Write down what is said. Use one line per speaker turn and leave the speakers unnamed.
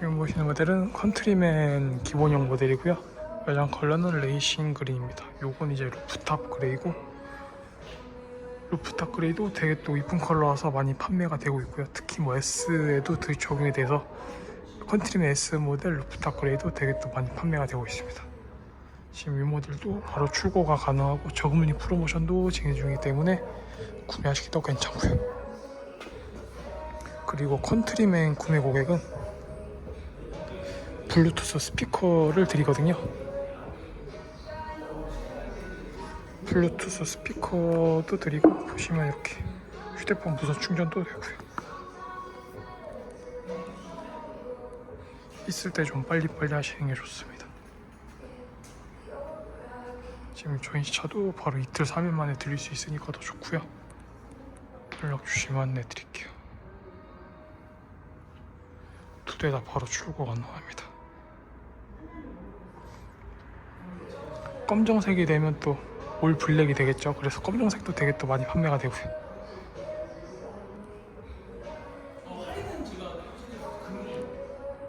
지금 보시는 모델은 컨트리맨 기본형 모델이고요. 외장 컬러는 레이싱 그린입니다. 요건 이제 루프탑 그레이고 루프탑 그레이도 되게 또 이쁜 컬러라서 많이 판매가 되고 있고요. 특히 뭐 S에도 더 적용이 돼서 컨트리맨 S 모델 루프탑 그레이도 되게 또 많이 판매가 되고 있습니다. 지금 이 모델도 바로 출고가 가능하고 저금리 프로모션도 진행 중이기 때문에 구매하시기도 괜찮고요. 그리고 컨트리맨 구매 고객은 블루투스 스피커를 드리거든요. 블루투스 스피커도 드리고 보시면 이렇게 휴대폰 무선 충전도 되고요. 있을 때 좀 빨리빨리 하시는 게 좋습니다. 지금 저희 차도 바로 이틀 3일 만에 들릴 수 있으니까 더 좋고요. 연락 주시면 안내 드릴게요. 두 대 다 바로 출고 가능합니다. 검정색이 되면 또 올 블랙이 되겠죠. 그래서 검정색도 되게 또 많이 판매가 되고요.